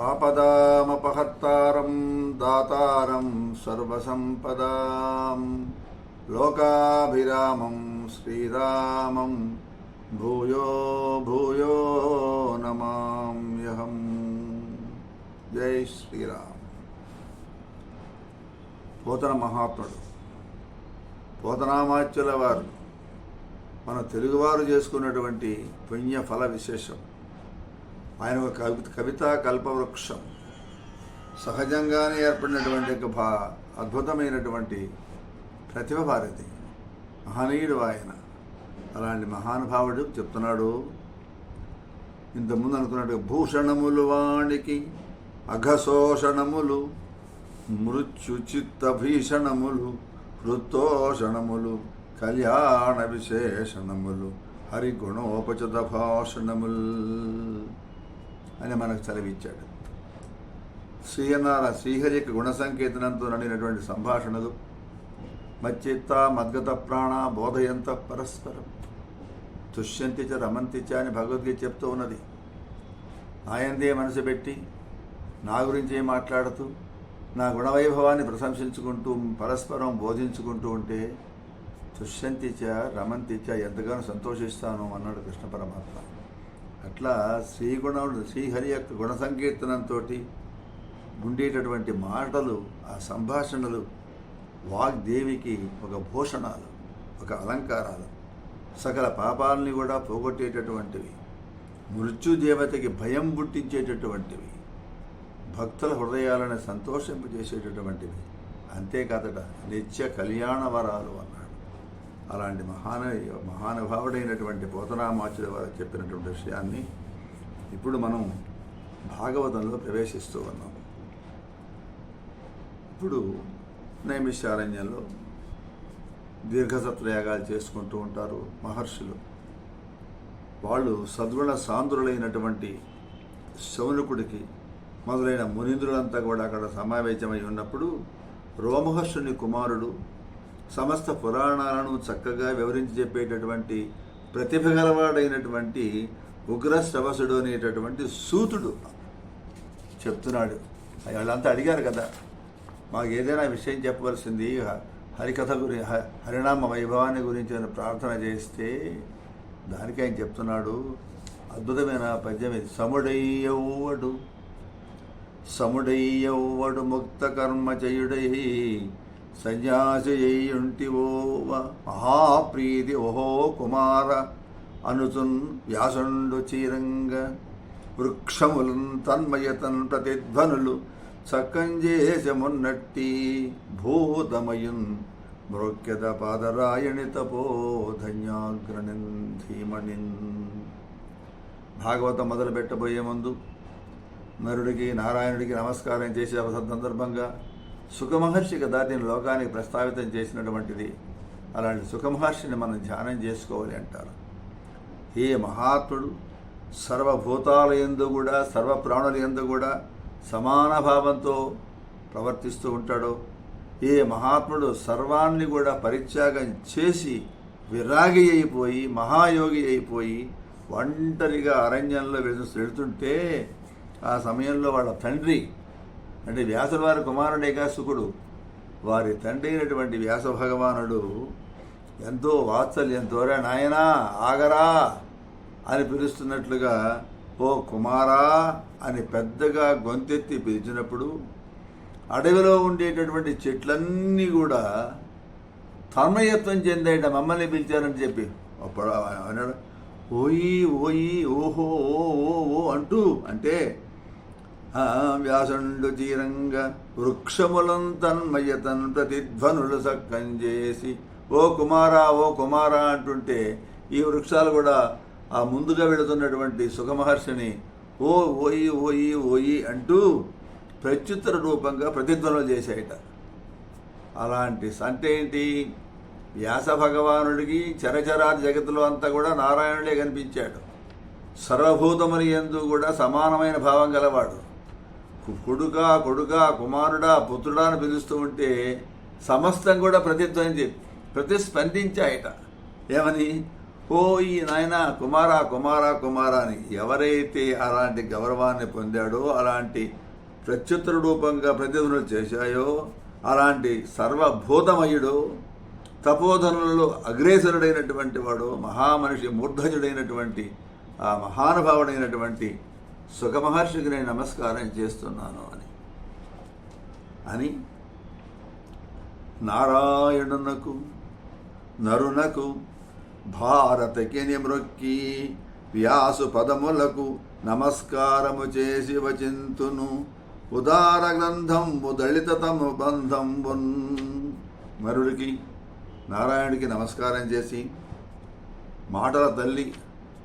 ఆపదామపహర్తారం దాతారం సర్వసంపదాం. లోకాభిరామం శ్రీరామం భూయో భూయో నమామ్యహం. జై శ్రీరామ్. పోతన మహాత్ముడు పోతనామాచ్యుల వారు మన తెలుగువారు చేసుకున్నటువంటి పుణ్య ఫల విశేషం. ఆయన ఒక కవి కవితా కల్పవృక్షం. సహజంగానే ఏర్పడినటువంటి ఒక భా అద్భుతమైనటువంటి ప్రతిభ భారతి మహనీయుడు ఆయన. అలాంటి మహానుభావుడు చెప్తున్నాడు. ఇంతకుముందు అనుకున్నట్టు భూషణములు వాణికి అఘశోషణములు మృత్యుచిత్త భీషణములు హృత్తోషణములు కళ్యాణ విశేషణములు హరిగుణోపచిత భాషణములు. అని మనకు చదివిచ్చాడు శ్రీయనార శ్రీహరి యొక్క గుణ సంకేతనంతో నడినటువంటి సంభాషణలు మచ్చిత్త మద్గత ప్రాణ బోధయంత పరస్పరం. తుష్యంతి చ రమంతి చ అని భగవద్గీత చెప్తూ ఉన్నది. నాయందే మనసు పెట్టి నా గురించి మాట్లాడుతూ నా గుణవైభవాన్ని ప్రశంసించుకుంటూ పరస్పరం బోధించుకుంటూ ఉంటే తుష్యంతి చ రమంతి చ ఎంతగానో సంతోషిస్తాను అన్నాడు కృష్ణ పరమాత్మ. అట్లా శ్రీగుణముడు శ్రీహరి యొక్క గుణ సంకీర్తనంతో ఉండేటటువంటి మాటలు ఆ సంభాషణలు వాగ్దేవికి ఒక భూషణాలు ఒక అలంకారాలు. సకల పాపాలని కూడా పోగొట్టేటటువంటివి. మృత్యుదేవతకి భయం పుట్టించేటటువంటివి. భక్తుల హృదయాలను సంతోషింపజేసేటటువంటివి. అంతేకాదట నిత్య కళ్యాణ వరాలు అన్నాడు అలాంటి మహాన మహానుభావుడైనటువంటి పోతనామాచుల వారు చెప్పినటువంటి విషయాన్ని ఇప్పుడు మనం భాగవతంలో ప్రవేశిస్తూ ఉన్నాం. ఇప్పుడు నైమిషారణ్యంలో దీర్ఘసత్రయాగాలు చేసుకుంటూ ఉంటారు మహర్షులు. వాళ్ళు సద్గుణ సాంద్రులైనటువంటి శౌనకుడికి మొదలైన మునీంద్రులంతా కూడా అక్కడ సమావేశమై ఉన్నప్పుడు రోమహర్షుని కుమారుడు సమస్త పురాణాలను చక్కగా వివరించి చెప్పేటటువంటి ప్రతిభ గలవాడైనటువంటి ఉగ్ర శ్రవసుడు అనేటటువంటి సూతుడు చెప్తున్నాడు. వాళ్ళంతా అడిగారు కదా మాకు ఏదైనా విషయం చెప్పవలసింది హరికథ గురి హరినామ వైభవాన్ని గురించి ప్రార్థన చేస్తే దానికి ఆయన చెప్తున్నాడు అద్భుతమైన పద్యం ఇది. సముడయ్యవ్వడు సముడయ్యవ్వడు ముక్త కర్మ చేయుడై సన్యాసియుంటివో మహాప్రీతి ఓహో కుమార అనుచున్ వ్యాసుండు చీరంగ వృక్షములన్ తన్మయతన్ ప్రతిధ్వనులు చక్కంజేశమున్నట్టి భూతమయున్ మృక్యత పాదరాయణి తపో ధన్యాగ్రనిన్ ధీమణిన్ భాగవతం మొదలు పెట్టబోయే ముందు నరుడికి నారాయణుడికి నమస్కారం చేసే సందర్భంగా సుఖమహర్షి కదా దీని లోకానికి ప్రస్తావితం చేసినటువంటిది? అలాంటి సుఖమహర్షిని మనం ధ్యానం చేసుకోవాలి అంటారు. ఏ మహాత్ముడు సర్వభూతాల ఎందు కూడా సర్వ ప్రాణుల ఎందు కూడా సమాన భావంతో ప్రవర్తిస్తూ ఉంటాడో. ఏ మహాత్ముడు సర్వాన్ని కూడా పరిత్యాగం చేసి విరాగి అయిపోయి మహాయోగి అయిపోయి ఒంటరిగా అరణ్యంలో వెళు- వెళుతుంటే ఆ సమయంలో వాళ్ళ తండ్రి అంటే వ్యాసుల వారి కుమారుడేగా సుకుడు వారి తండ్రి అయినటువంటి వ్యాస భగవానుడు ఎంతో వాత్సల్యంతో "రే నాయనా ఆగరా అని పిలుస్తున్నట్లుగా ఓ కుమారా అని పెద్దగా గొంతెత్తి పిలిచినప్పుడు అడవిలో ఉండేటటువంటి చెట్లన్నీ కూడా తన్మయత్వం చెందేట మమ్మల్ని పిలిచారని చెప్పి. అప్పుడు అన్నాడు ఓయి ఓయి ఓహో ఓ ఓ అంటూ అంటే వ్యాసండు తీరంగ వృక్షములం తన్మయతన్ ప్రతిధ్వనులు సక్కం చేసి ఓ కుమారా ఓ కుమారా అంటుంటే ఈ వృక్షాలు కూడా ఆ ముందుగా వెళుతున్నటువంటి సుఖమహర్షిని ఓ ఓయి ఓయి ఓయి అంటూ ప్రత్యుత్తర రూపంగా ప్రతిధ్వనులు చేశాయట అలాంటి అంటే ఏంటి? వ్యాస భగవానుడికి చరచరాది జగత్తులో అంతా కూడా నారాయణుడే కనిపించాడు. సర్వభూతముని ఎందు కూడా సమానమైన భావం గలవాడు. కొడుగా కొడుగా కుమారుడా పుత్రుడా అని పిలుస్తూ ఉంటే సమస్తం కూడా ప్రతిధ్వనించి ప్రతిస్పందించాయట. ఏమని? ఓ ఈ నాయన కుమారా కుమారా కుమారా అని ఎవరైతే అలాంటి గౌరవాన్ని పొందాడో అలాంటి ప్రత్యుత్తర రూపంగా ప్రతిధ్వనులు చేశాయో అలాంటి సర్వభూతమయుడు తపోధనులలో అగ్రేసరుడైనటువంటి వాడు మహామనిషి మూర్ధజుడైనటువంటి ఆ మహానుభావుడైనటువంటి సుఖమహర్షికి నేను నమస్కారం చేస్తున్నాను అని. అని నారాయణునకు నరునకు భారతకి నిమృక్కి వ్యాసు పదములకు నమస్కారము చేసి వచింతును. ఉదార గ్రంథంబు దళితతము బంధంబున్. మరుడికి నారాయణుడికి నమస్కారం చేసి మాటల తల్లి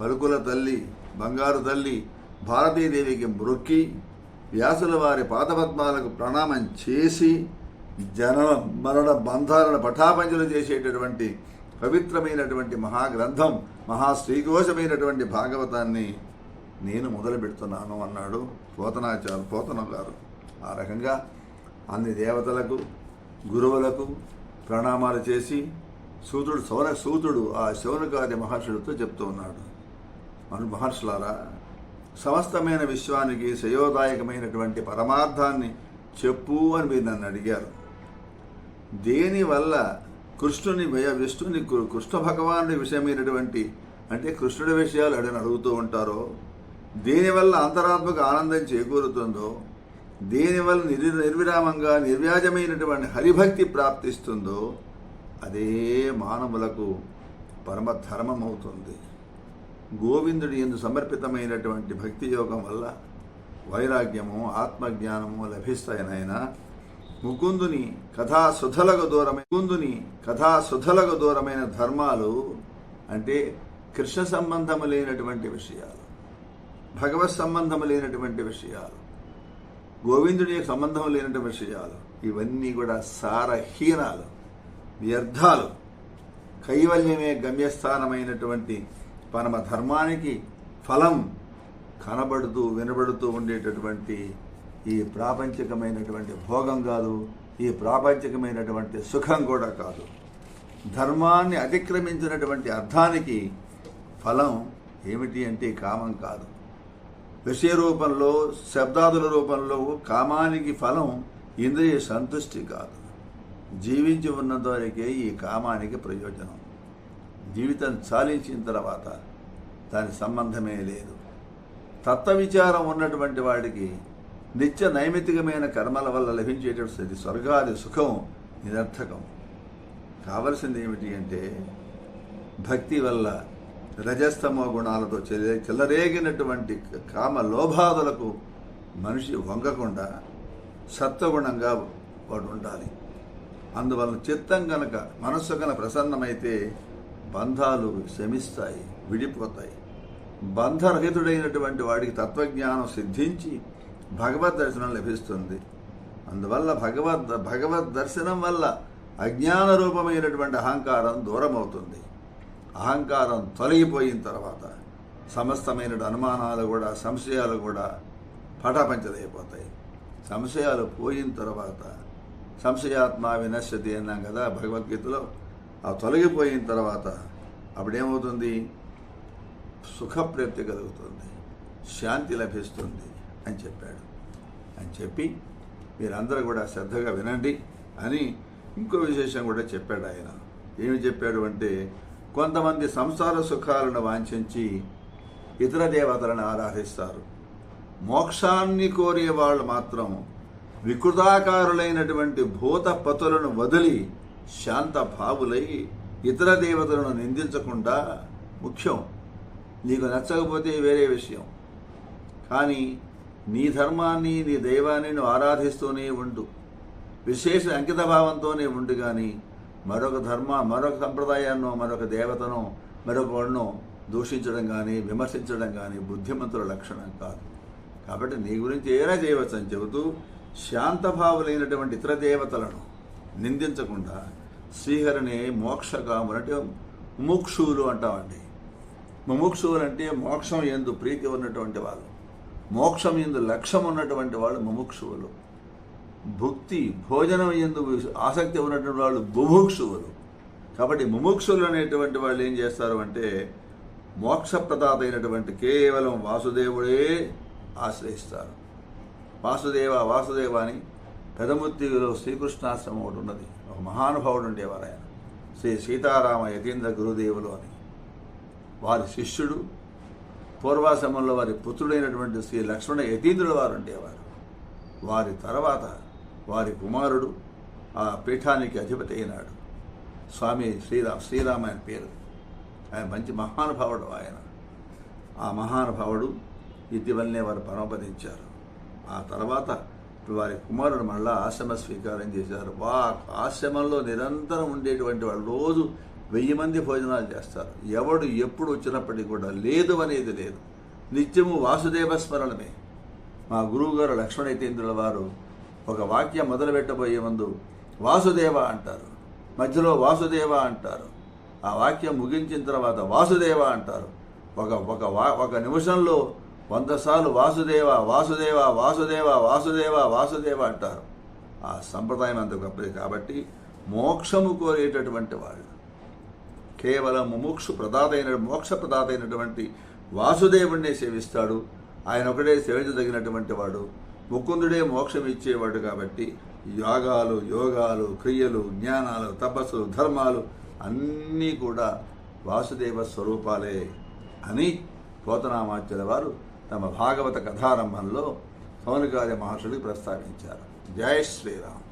పలుకుల తల్లి బంగారు తల్లి భారతీదేవికి మొక్కి వ్యాసుల వారి పాదపద్మాలకు ప్రణామం చేసి జనన మరణ బంధాలను పఠాపంచలు చేసేటటువంటి పవిత్రమైనటువంటి మహాగ్రంథం మహాశ్రీఘోషమైనటువంటి భాగవతాన్ని నేను మొదలు పెడుతున్నాను అన్నాడు పోతనాచారు పోతన గారు. ఆ రకంగా అన్ని దేవతలకు గురువులకు ప్రణామాలు చేసి సూతుడు సౌర సూతుడు ఆ శౌనకాది మహర్షులతో చెప్తూ ఉన్నాడు. మహర్షులారా సమస్తమైన విశ్వానికి శ్రేయోదాయకమైనటువంటి పరమార్థాన్ని చెప్పు అని మీరు నన్ను అడిగారు. దేనివల్ల కృష్ణుని భయ విష్ణుని కృష్ణ భగవానుడి విషయమైనటువంటి అంటే కృష్ణుడి విషయాలు అడిగిన అడుగుతూ ఉంటారో దేనివల్ల అంతరాత్మక ఆనందం చేకూరుతుందో దేనివల్ల నిర్ నిర్విరామంగా నిర్వ్యాజమైనటువంటి హరిభక్తి ప్రాప్తిస్తుందో అదే మానవులకు పరమ ధర్మమవుతుంది. గోవిందుడి ఎందు సమర్పితమైనటువంటి భక్తి యోగం వల్ల వైరాగ్యము ఆత్మజ్ఞానము లభిస్తాయనైనా ముకుందుని కథా సుధలకు దూరమైన ముకుందుని కథా సుధలకు దూరమైన ధర్మాలు అంటే కృష్ణ సంబంధము లేనటువంటి విషయాలు భగవత్ సంబంధము లేనటువంటి విషయాలు గోవిందుడి సంబంధం లేనటువంటి విషయాలు ఇవన్నీ కూడా సారహీనాలు వ్యర్థాలు కైవల్యమే గమ్యస్థానమైనటువంటి పరమ ధర్మానికి ఫలం కనబడుతూ వినబడుతూ ఉండేటటువంటి ఈ ప్రాపంచికమైనటువంటి భోగం కాదు ఈ ప్రాపంచికమైనటువంటి సుఖం కూడా కాదు. ధర్మాన్ని అతిక్రమించినటువంటి అర్థానికి ఫలం ఏమిటి అంటే కామం కాదు. విషయ రూపంలో శబ్దాదుల రూపంలో కామానికి ఫలం ఇంద్రియ సంతుష్టి కాదు. జీవించి ఉన్నంత వరకే ఈ కామానికి ప్రయోజనం. జీవితం చాలించిన తర్వాత దాని సంబంధమే లేదు. తత్వ విచారం ఉన్నటువంటి వాడికి నిత్య నైమితికమైన కర్మల వల్ల లభించేటటువంటి స్వర్గాది సుఖం నిరర్థకం. కావలసింది ఏమిటి అంటే భక్తి వల్ల రజస్తమ గుణాలతో చెల్ల చెల్లరేగినటువంటి కామ లోభాదులకు మనిషి వంగకుండా సత్వగుణంగా వాడు ఉండాలి. అందువల్ల చిత్తం గనక మనస్సు కనుక ప్రసన్నమైతే బంధాలు శమిస్తాయి విడిపోతాయి. బంధరహితుడైనటువంటి వాడికి తత్వజ్ఞానం సిద్ధించి భగవద్ దర్శనం లభిస్తుంది. అందువల్ల భగవద్ భగవద్ దర్శనం వల్ల అజ్ఞాన రూపమైనటువంటి అహంకారం దూరమవుతుంది. అహంకారం తొలగిపోయిన తర్వాత సమస్తమైన అనుమానాలు కూడా సంశయాలు కూడా పటాపంచలైపోతాయి. సంశయాలు పోయిన తర్వాత సంశయాత్మ వినశ్యతి అన్నాం కదా భగవద్గీతలో. ఆ తొలగిపోయిన తర్వాత అప్పుడేమవుతుంది? సుఖప్రాప్తి కలుగుతుంది. శాంతి లభిస్తుంది అని చెప్పాడు. అని చెప్పి మీరందరూ కూడా శ్రద్ధగా వినండి అని ఇంకో విశేషం కూడా చెప్పాడు ఆయన. ఏమి చెప్పాడు అంటే కొంతమంది సంసార సుఖాలను వాంఛించి ఇతర దేవతలను ఆరాధిస్తారు. మోక్షాన్ని కోరే వాళ్ళు మాత్రం వికృతాకారులైనటువంటి భూత పతులను వదిలి శాంత భావులై ఇతర దేవతలను నిందించకుండా ముఖ్యం. నీకు నచ్చకపోతే వేరే విషయం. కానీ నీ ధర్మాన్ని నీ దైవాన్ని నువ్వు ఆరాధిస్తూనే ఉండు. విశేష అంకిత భావంతోనే ఉండు కానీ మరొక ధర్మ మరొక సంప్రదాయాన్నో మరొక దేవతనో మరొక వాడినో దూషించడం కానీ విమర్శించడం కానీ బుద్ధిమంతుల లక్షణం కాదు. కాబట్టి నీ గురించి ఏరా చేయవచ్చు అని చెబుతూ శాంతభావులైనటువంటి ఇతర దేవతలను నిందించకుండా శ్రీహరిని మోక్షకాములు అంటే ముముక్షువులు అంటామండి. ముముక్షువులు అంటే మోక్షం ఎందు ప్రీతి ఉన్నటువంటి వాళ్ళు. మోక్షం ఎందు లక్ష్యం ఉన్నటువంటి వాళ్ళు ముముక్షువులు. భుక్తి భోజనం ఎందు ఆసక్తి ఉన్నటువంటి వాళ్ళు బుభుక్షువులు కాబట్టి ముముక్షులు అనేటువంటి వాళ్ళు ఏం చేస్తారు అంటే మోక్షప్రదాత అయినటువంటి కేవలం వాసుదేవుడే ఆశ్రయిస్తారు. వాసుదేవ వాసుదేవ అని పెదముత్తిలో శ్రీకృష్ణాశ్రమం ఒకటి ఉన్నది. ఒక మహానుభావుడు ఉండేవారు ఆయన. శ్రీ సీతారామ యతీంద్ర గురుదేవులు అని. వారి శిష్యుడు పూర్వాశ్రమంలో వారి పుత్రుడైనటువంటి శ్రీ లక్ష్మణ యతీంద్రుల వారు ఉండేవారు. వారి తర్వాత వారి కుమారుడు ఆ పీఠానికి అధిపతి అయినాడు. స్వామి శ్రీరామ్ శ్రీరామ్ ఆయన పేరు. ఆయన మంచి మహానుభావుడు ఆయన. ఆ మహానుభావుడు ఇటీవలనే వారు పరమపదించారు. ఆ తర్వాత వారి కుమారుడు మళ్ళా ఆశ్రమ స్వీకారం చేశారు. వా ఆశ్రమంలో నిరంతరం ఉండేటువంటి వాళ్ళు రోజు వెయ్యి మంది భోజనాలు చేస్తారు. ఎవడు ఎప్పుడు వచ్చినప్పటికీ కూడా లేదు అనేది లేదు. నిత్యము వాసుదేవ స్మరణమే. మా గురువుగారు లక్ష్మణైతేంద్రుల వారు ఒక వాక్యం మొదలుపెట్టబోయే ముందు వాసుదేవ అంటారు. మధ్యలో వాసుదేవ అంటారు. ఆ వాక్యం ముగించిన తర్వాత వాసుదేవ అంటారు. ఒక ఒక వా ఒక నిమిషంలో వంద సార్లు వాసుదేవ వాసుదేవ వాసుదేవ వాసుదేవ వాసుదేవ అంటారు. ఆ సంప్రదాయం అంత గొప్పది కాబట్టి మోక్షము కోరేటటువంటి వాళ్ళు కేవలం ముముక్షు ప్రదాతైన మోక్ష ప్రదాతైనటువంటి వాసుదేవుణ్ణి సేవిస్తాడు. ఆయన ఒకడే సేవించదగినటువంటి వాడు ముకుందుడే మోక్షం ఇచ్చేవాడు కాబట్టి యాగాలు యోగాలు క్రియలు జ్ఞానాలు తపస్సు ధర్మాలు అన్నీ కూడా వాసుదేవ స్వరూపాలే అని పోతనామాచ్యుల వారు తమ భాగవత కథారంభంలో సౌనికార్య మహర్షుడికి ప్రస్తావించారు. జయ శ్రీరామ్.